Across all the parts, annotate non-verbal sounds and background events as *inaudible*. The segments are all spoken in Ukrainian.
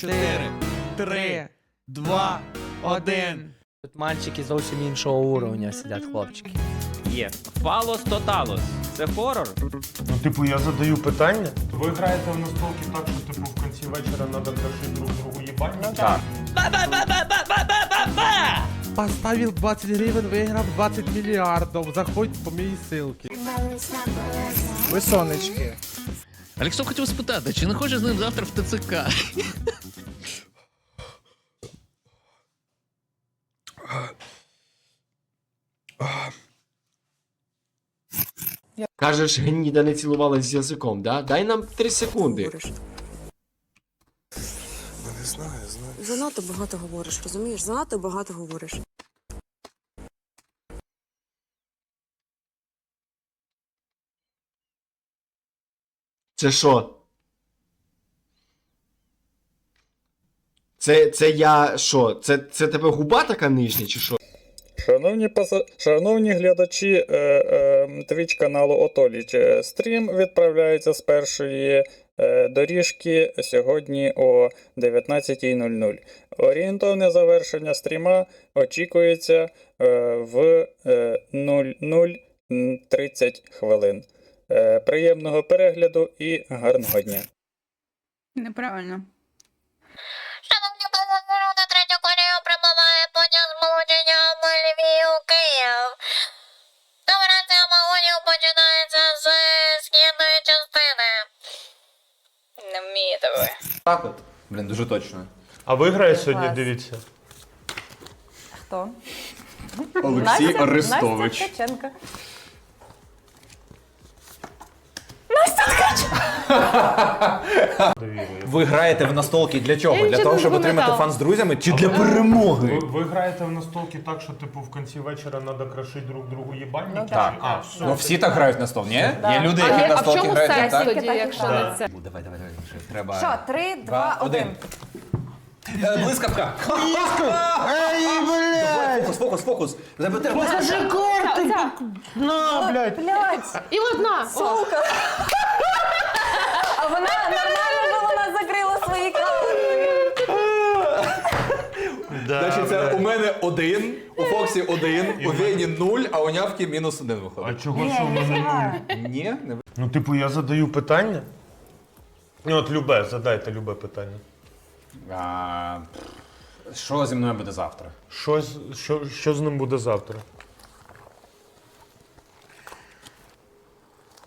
чотири, три, два, один. Тут мальчики зовсім іншого уровня сидять, хлопчики. Є. Фалос Тоталос. Це хорор? Ну, типу, я задаю питання. Ви граєте в настолки так, що типу в кінці вечора треба крашити друг другу їбать? Ну, Так. Поставил 20 гривен, выиграв 20 миллиардов. Заходь по моей ссылке. Ви сонечки. Алексо хотів спитати, чи не хочеш з ним завтра в ТЦК? Кажеш, гніда не цілувалась з язиком, да? Дай нам 3 секунди. Не знаю, знаю. Занадто багато говориш, розумієш? Занадто багато говориш. Це що? Це, це я що? Це, це тебе губа така нижня, чи що? Шановні паса... Шановні глядачі е, е, Twitch каналу Отоліч, е, стрім відправляється з першої е, доріжки сьогодні о 19.00. Орієнтовне завершення стріма очікується е, в е, 00.30 хвилин. Е, приємного перегляду і гарного дня. Неправильно. Шановні пасажири, третю колію прибуває потяг сполучення Львів Київ. Операція вагонів починається з східної частини. Не вмієте ви. Так от. Блін, дуже точно. А ви грає сьогодні, дивіться. Хто? Олексій Арестович. Ткаченко. Довірую. Ви граєте в настолки для чого? Я Для нічого того, не щоб отримати запам'ятала. фан з друзями чи для перемоги? Ви, ви граєте в настолки так, що типу в кінці вечора треба крашити друг другу їбальники? Ну, так, а, все. Ну всі так грають на стол, ні? Є люди, які а в столки чому грають не сенс так. тоді, якщо не це? Ну, Давай, давай, давай. Треба. Що, три, два, один. Е, Блискавка! Ей, блядь! Фокус, фокус, фокус. Треба. Покажи карти! На, блядь! Блять! І одна. Сука! А вона нормально, що вона закрила свої камери. Да, Значить, це блядь. у мене один, у Фоксі один, у Вені нуль, а у Нявки мінус один А виходить. чого що в мене нуль? Ні? Не Ну, типу, я задаю питання. Ну, от любе, задайте любе питання. А, Що зі мною буде завтра? Що, з- що, що з ним буде завтра?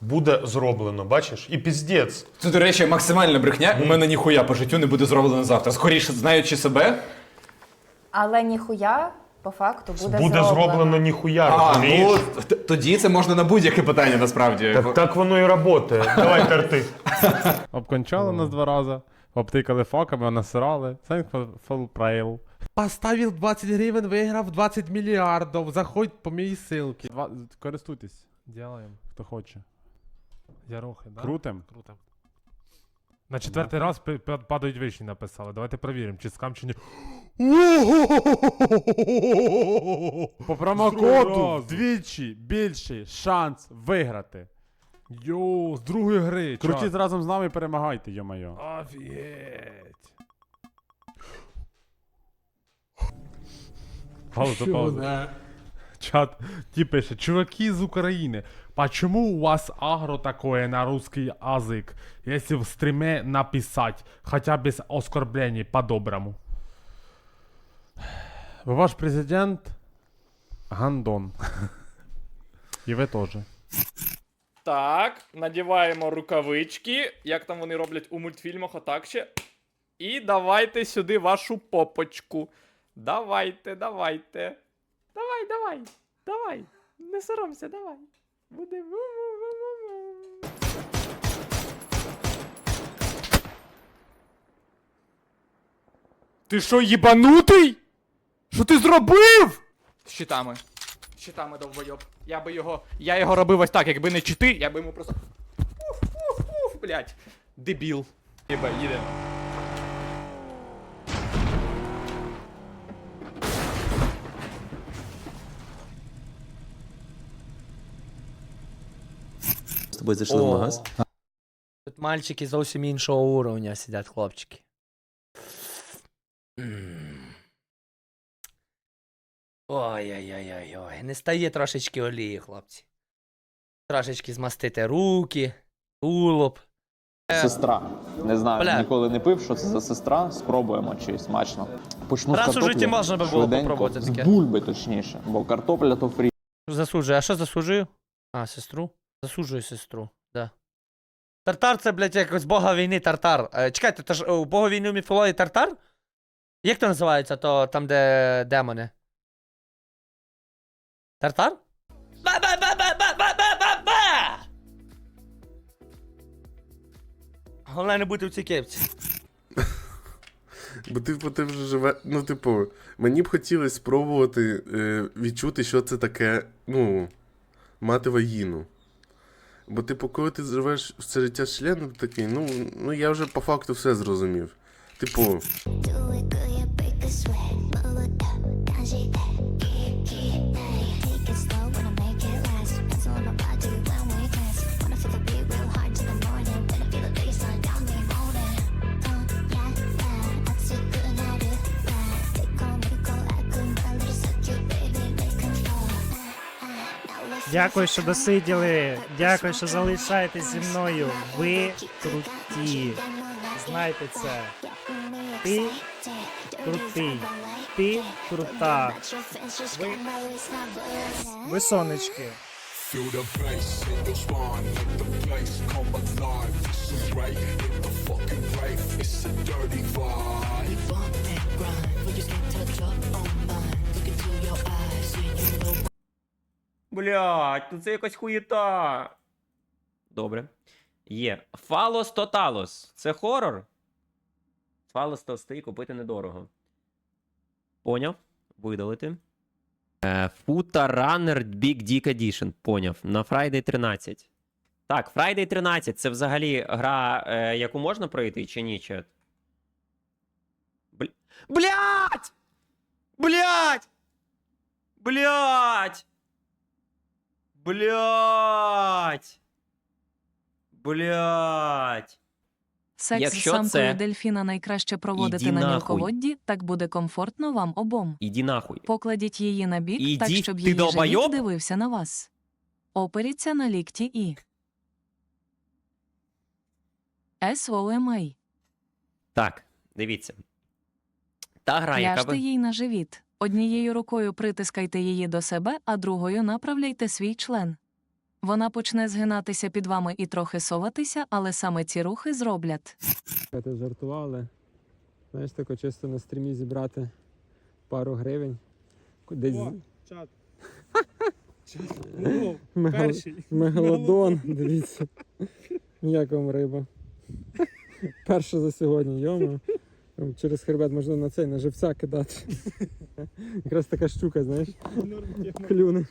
Буде зроблено, бачиш? І піздець. Це, до речі, максимальна брехня. У мене ніхуя по життю не буде зроблено завтра. Скоріше, знаючи себе. Але ніхуя, по факту, буде, Буде зроблено ніхуя, А, розумієш? ну т- тоді це можна на будь-яке питання насправді. Так, так воно і працює. Давай терти. *laughs* Обкончали нас два рази, обтикали факами, насирали. Thankful prail. Поставил 20 гривен, выиграв 20 миллиардов. Заходь по моей ссылке. Користуйтесь. Ділаємо, хто хоче. Ярохи, да? Крутим. Круто. На четвертий раз пи- пи- падають вишні написали. Давайте перевіримо, чи скам, чи ні. По промокоду вдвічі більший шанс виграти. Йоу, з другої гри. Крутіть чат. разом з нами і перемагайте, йо-моє. Офігеть. Пауза, пауза. Чат, ті пише, чуваки з України, почему у вас агро такое на русский язык, если в стриме написать, хотя без оскорблений по-доброму? Ваш президент Гандон. І ви теж. Так, надіваємо рукавички, як там вони роблять у мультфільмах, отак ще. І давайте сюди вашу попочку. Давайте, давайте. Давай, давай, давай. Не соромся, давай. Буде. Ти що, їбанутий? Що ти зробив? З щитами. З щитами довбойоб. Я би його. Я його робив ось так, якби не чити, я би йому просто. Уф, уф, уф, блять. Дебіл. Єба, їде. Тобою зайшли в магаз. Тут мальчики зовсім іншого уровня сидять, хлопчики. Ой-ой-ой-ой-ой. Не стає трошечки олії, хлопці. Трошечки змастити руки, тулуб. Е, Сестра. Не знаю, Бля. ніколи не пив, що це за сестра. Спробуємо чи смачно. Почну Раз з у картоплі. житті можна би було швиденько, попробувати З таке. бульби, точніше. Бо картопля то фрі. Засуджую. А що засуджую? А, сестру? Засуджую сестру, да. Тартар це, блядь, якось бога війни тартар. Е, чекайте, то ж е, у бога війни в міфології тартар? Як то називається, то там, де демони? Тартар? Ба-ба-ба-ба-ба-ба-ба-ба! Головне не бути в цій кепці. Бо типу, ти вже живе. Ну, типу, мені б хотілося спробувати е, відчути, що це таке, ну, мати вагіну. Бо, типу, коли ти живеш все життя з членом, такий, ну, ну я вже по факту все зрозумів. Типу, Дякую, що досиділи. Дякую, що залишаєтесь зі мною. Ви круті. Знайте це. Ти крутий. Ти крута. Ви, ви сонечки. Блять, ну це якась хуєта. Добре. Є. Фалос Тоталос. Це хорор. Фалос толстий купити недорого. Поняв. Видалити. Е, Фута Runner Big Dick Edition. Поняв. На Friday 13. Так, Friday 13 це взагалі гра, е, яку можна пройти чи ні, чат? Блять! Блять! Блять! Блять! Блять! Секс Якщо з самкою це- дельфіна найкраще проводити Іди на нахуй. мілководді, так буде комфортно вам обом. Іди нахуй. Покладіть її на бік, так щоб ти її живіт дивився на вас. Оперіться на лікті і. SOMA. Так, дивіться. Та гра, яка Ляжте би... їй на живіт. Однією рукою притискайте її до себе, а другою направляйте свій член. Вона почне згинатися під вами і трохи соватися, але саме ці рухи зроблять. Ти жартували. Знаєш, тако чисто на стрімі зібрати пару гривень. Десь... О, чат. *laughs* Мегалодон, дивіться. Як вам риба. *laughs* Перша за сьогодні, йома. Через хребет можна на цей, на живця кидати. Якраз така штука, знаєш. Клюне.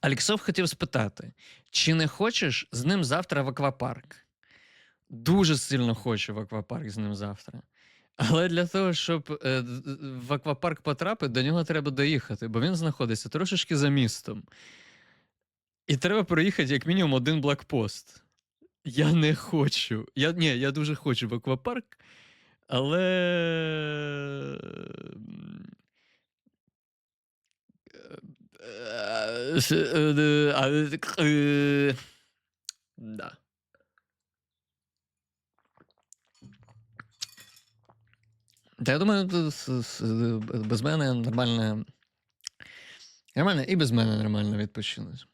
Аліксов хотів спитати, чи не хочеш з ним завтра в аквапарк? Дуже сильно хочу в аквапарк з ним завтра. Але для того, щоб е, в аквапарк потрапити, до нього треба доїхати, бо він знаходиться трошечки за містом. І треба проїхати як мінімум один блокпост. Я не хочу. Я, ні, я дуже хочу в аквапарк, але. м, Е, е, е, Да. Та я думаю, без мене нормально. Нормально, і без мене нормально відпочинуть.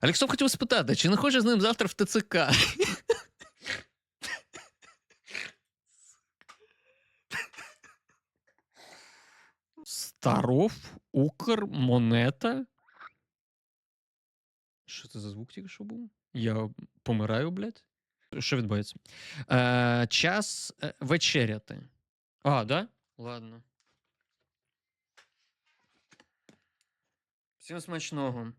Алексов хотів спитати, чи не хоче з ним завтра в ТЦК? Старов, Укр, Монета. Що це за звук тільки що був? Я помираю, блядь. Що відбувається? Е, час е, вечеряти. А, да? Ладно. Всім смачного.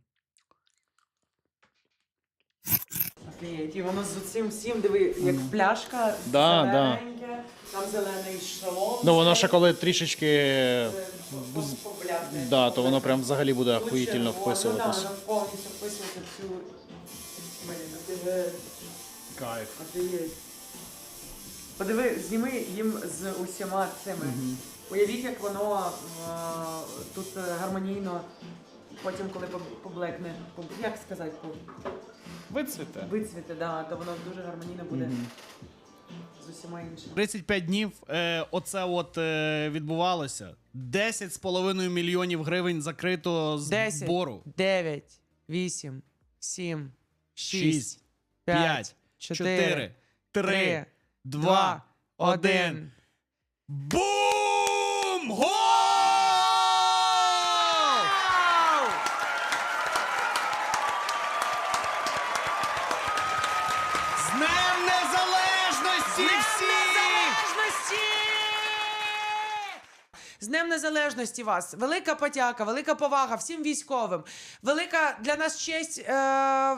І воно з цим всім, диви, як пляшка, Да, да. зелененьке, там зелений шалом. Ну воно ще коли трішечки. Да, то воно прям взагалі буде охуїтельно вписуватись. Воно повністю вписується в цю... Блін, диви. Кайф. Офігеть. Подиви, зніми їм з усіма цими. Уявіть, як воно е, тут е, гармонійно, потім, коли поб- поблекне, поб- як сказати, поб- Вицвіте. вицвіте, да, то воно дуже гармонійно буде з усіма іншими. 35 днів е, оце от е, відбувалося. 10,5 мільйонів гривень закрито з Десять. збору. 9, 8, 7, 6, 5, 4, 3, 2, 1. Бум! Гол! З Днем Незалежності всіх! З Днем Незалежності вас! Велика подяка, велика повага всім військовим. Велика для нас честь, е,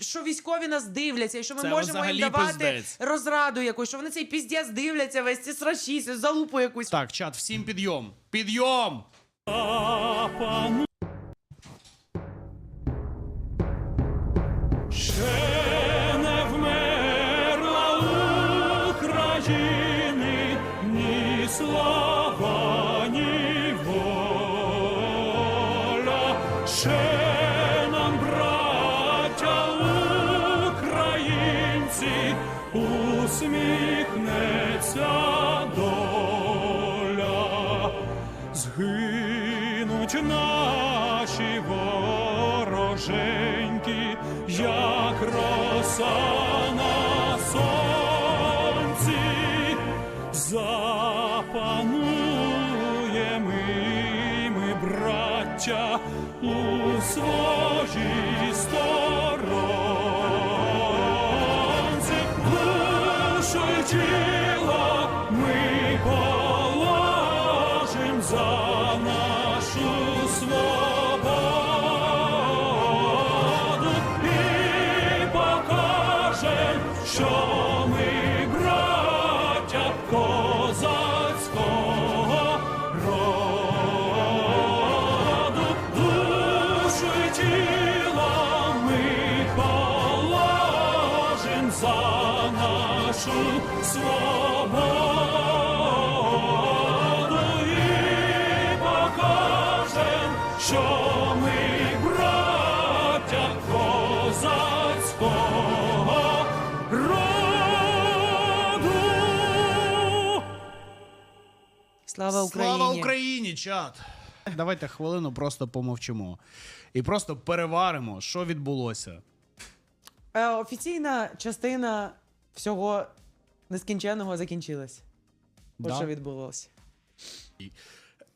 що військові нас дивляться, і що ми Це можемо їм давати пиздець. розраду якусь, що вони цей піздець дивляться, весь ці срачі, залупу якусь. Так, чат, всім підйом. Підйом! Згинуть наші вороженьки, як роса на сонці, запануємо ми, браття, у своїй сторонці, душу тіло ми положим за нашу свободу і покажем, що ми браття козацького роду, душу ми положим за нашу свободу Слава Україні! Слава Україні, чат! Давайте хвилину просто помовчимо. І просто переваримо, що відбулося. Е, офіційна частина всього нескінченного закінчилась. От Да. що відбулося.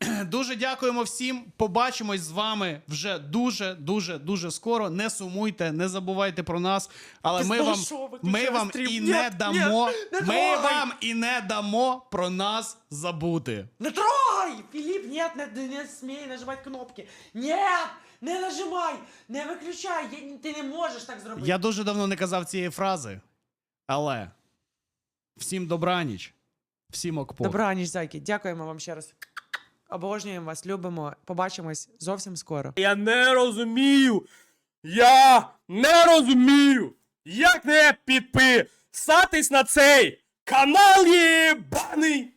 *clears throat* Дуже дякуємо всім. Побачимось з вами вже дуже, дуже, дуже скоро. Не сумуйте, не забувайте про нас. Але ми вам, ми вам і не дамо. ми вам і не дамо про нас забути. Не трогай! Филипп, нет, не, не смей нажимать кнопки. Нет! Не нажимай! Не виключай! Я, ти не можеш так зробити. Я дуже давно не казав цієї фрази. Але всім добраніч, всім окпо. Добраніч, зайки. Дякуємо вам ще раз. Обожнюємо вас, любимо. Побачимось зовсім скоро. Я не розумію. Я не розумію. Як не підписатись на цей канал єбаний.